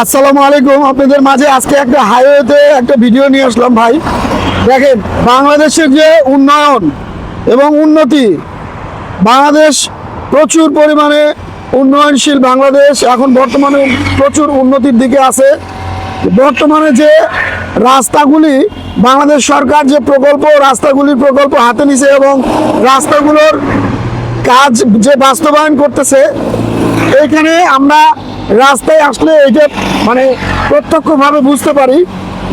আসসালামু আলাইকুম। আপনাদের মাঝে আজকে একটা হাইওয়েতে একটা ভিডিও নিয়ে আসলাম ভাই। দেখেন, বাংলাদেশের যে উন্নয়ন এবং উন্নতি, বাংলাদেশ প্রচুর পরিমাণে উন্নয়নশীল বাংলাদেশ, এখন বর্তমানে প্রচুর উন্নতির দিকে আছে। বর্তমানে যে রাস্তাগুলি, বাংলাদেশ সরকার যে প্রকল্প, রাস্তাগুলির প্রকল্প হাতে নিছে এবং রাস্তাগুলোর কাজ যে বাস্তবায়ন করতেছে, এইখানে আমরা রাস্তায় আসলে এটা মানে প্রত্যক্ষভাবে বুঝতে পারি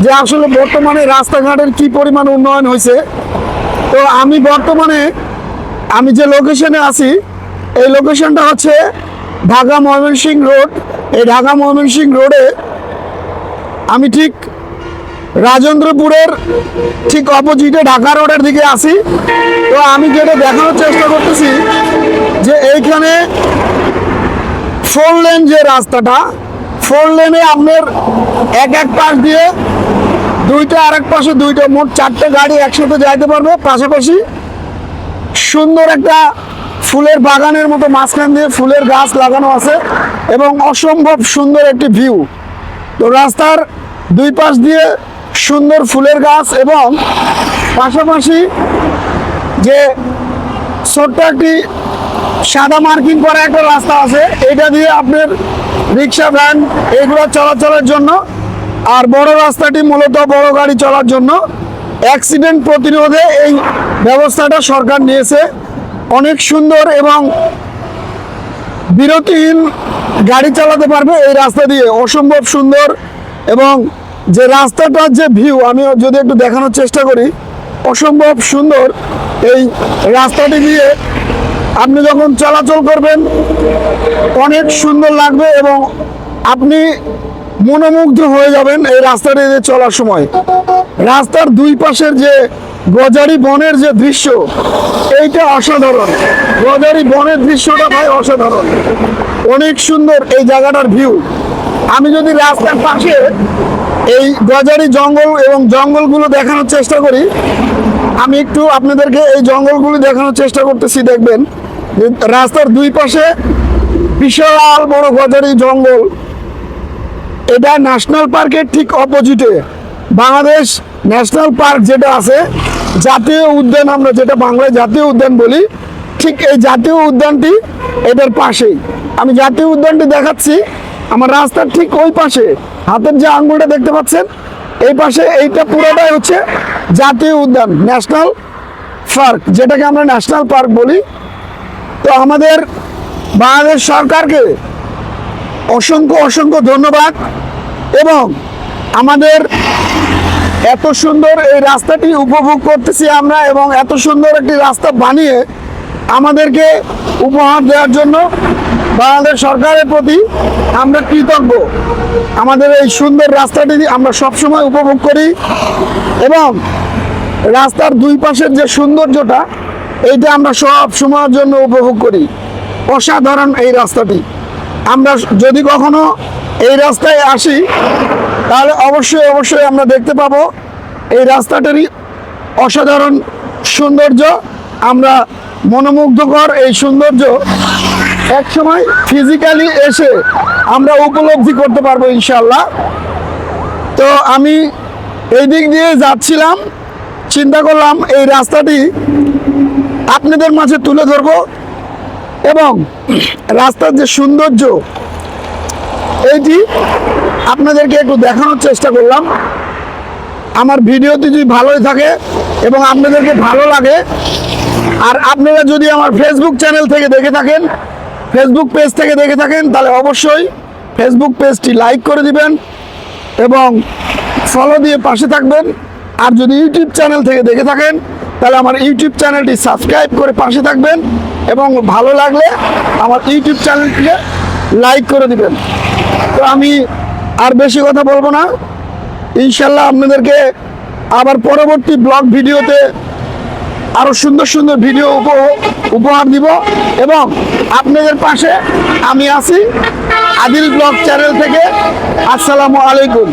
যে আসলে বর্তমানে রাস্তাঘাটের কি পরিমাণ উন্নয়ন হয়েছে। তো আমি বর্তমানে, আমি যে লোকেশনে আছি, এই লোকেশনটা হচ্ছে ঢাকা ময়মনসিংহ রোড এই ঢাকা ময়মনসিংহ রোডে আমি ঠিক রাজেন্দ্রপুরের ঠিক অপোজিটে ঢাকা রোডের দিকে আসি তো আমি যেটা দেখানোর চেষ্টা করতেছি যে এইখানে ফোর লেন যে রাস্তাটা ফোর লেনে আপনার এক এক পাশ দিয়ে দুইটা, আরেক পাশে দুইটা, মোট চারটে গাড়ি একসাথে যাইতে পারবে। পাশাপাশি সুন্দর একটা ফুলের বাগানের মতো মাঝখান দিয়ে ফুলের গাছ লাগানো আছে এবং অসম্ভব সুন্দর একটি ভিউ। তো রাস্তার দুই পাশ দিয়ে সুন্দর ফুলের গাছ এবং পাশাপাশি যে ছোট্ট একটি সাদা মার্কিং করা একটা রাস্তা আছে। এটা দিয়ে আপনার রিক্সা, ভ্যান, এগুলো চলাচলের জন্য। আর বড় রাস্তাটি মূলত বড় গাড়ি চলার জন্য। অ্যাক্সিডেন্ট প্রতিরোধে এই ব্যবস্থাটা সরকার নিয়েছে। অনেক সুন্দর এবং বিরতিহীন গাড়ি চালাতে পারবে এই রাস্তা দিয়ে। অসম্ভব সুন্দর এবং যে রাস্তাটার যে ভিউ, আমি যদি একটু দেখানোর চেষ্টা করি, অসম্ভব সুন্দর এই রাস্তাটি দিয়ে আপনি যখন চলাচল করবেন, অনেক সুন্দর লাগবে এবং আপনি মনোমুগ্ধ হয়ে যাবেন এই রাস্তাটি চলার সময়। রাস্তার দুই পাশের যে গজারি বনের যে দৃশ্য, এইটা অসাধারণ। গজারি বনের দৃশ্যটা ভাই অসাধারণ। অনেক সুন্দর এই জায়গাটার ভিউ। আমি যদি রাস্তার পাশে এই গজারি জঙ্গল এবং জঙ্গলগুলো দেখানোর চেষ্টা করি, আমি একটু আপনাদেরকে এই জঙ্গলগুলো দেখানোর চেষ্টা করতেছি, দেখবেন। রাস্তার দুই পাশে বিশাল বড় গজারি জঙ্গল। এটা ন্যাশনাল পার্কের ঠিক অপোজিটে। বাংলাদেশ ন্যাশনাল পার্ক যেটা আছে, জাতীয় উদ্যান আমরা যেটা বাংলায় জাতীয় উদ্যান বলি, ঠিক এই জাতীয় উদ্যানটি এটার পাশেই। আমি জাতীয় উদ্যানটি দেখাচ্ছি, আমার রাস্তার ঠিক ওই পাশে। হাতের যে আঙ্গুলটা দেখতে পাচ্ছেন, এই পাশে এইটা পুরোটাই হচ্ছে জাতীয় উদ্যান, ন্যাশনাল পার্ক, যেটাকে আমরা ন্যাশনাল পার্ক বলি। তো আমাদের বাংলাদেশ সরকারকে অসংখ্য অসংখ্য ধন্যবাদ এবং আমাদের এত সুন্দর এই রাস্তাটি উপভোগ করতেছি আমরা এবং এত সুন্দর একটি রাস্তা বানিয়ে আমাদেরকে উপহার দেওয়ার জন্য বাংলাদেশ সরকারের প্রতি আমরা কৃতজ্ঞ। আমাদের এই সুন্দর রাস্তাটি আমরা সবসময় উপভোগ করি এবং রাস্তার দুই পাশের যে সৌন্দর্যটা এইটা আমরা সব সময়ের জন্য উপভোগ করি। অসাধারণ এই রাস্তাটি। আমরা যদি কখনো এই রাস্তায় আসি, তাহলে অবশ্যই অবশ্যই আমরা দেখতে পাবো এই রাস্তাটারই অসাধারণ সৌন্দর্য। আমরা মনোমুগ্ধকর এই সৌন্দর্য একসময় ফিজিক্যালি এসে আমরা উপলব্ধি করতে পারব ইনশাল্লাহ তো আমি এই দিক দিয়ে যাচ্ছিলাম, চিন্তা করলাম এই রাস্তাটি আপনাদের মাঝে তুলে ধরবো এবং রাস্তার যে সৌন্দর্য, এইটি আপনাদেরকে একটু দেখানোর চেষ্টা করলাম। আমার ভিডিওটি যদি ভালোই থাকে এবং আপনাদেরকে ভালো লাগে, আর আপনারা যদি আমার ফেসবুক চ্যানেল থেকে দেখে থাকেন ফেসবুক পেজ থেকে দেখে থাকেন, তাহলে অবশ্যই ফেসবুক পেজটি লাইক করে দিবেন এবং ফলো দিয়ে পাশে থাকবেন। আর যদি ইউটিউব চ্যানেল থেকে দেখে থাকেন তাহলে আমার ইউটিউব চ্যানেলটি সাবস্ক্রাইব করে পাশে থাকবেন এবং ভালো লাগলে আমার ইউটিউব চ্যানেলটিকে লাইক করে দিবেন। তো আমি আর বেশি কথা বলব না। ইনশাল্লাহ আপনাদেরকে আবার পরবর্তী ব্লগ ভিডিওতে আরও সুন্দর সুন্দর ভিডিও উপ- উপহার দিব এবং আপনাদের পাশে আমি আছি আদিল ব্লগ চ্যানেল থেকে। আসসালামু আলাইকুম।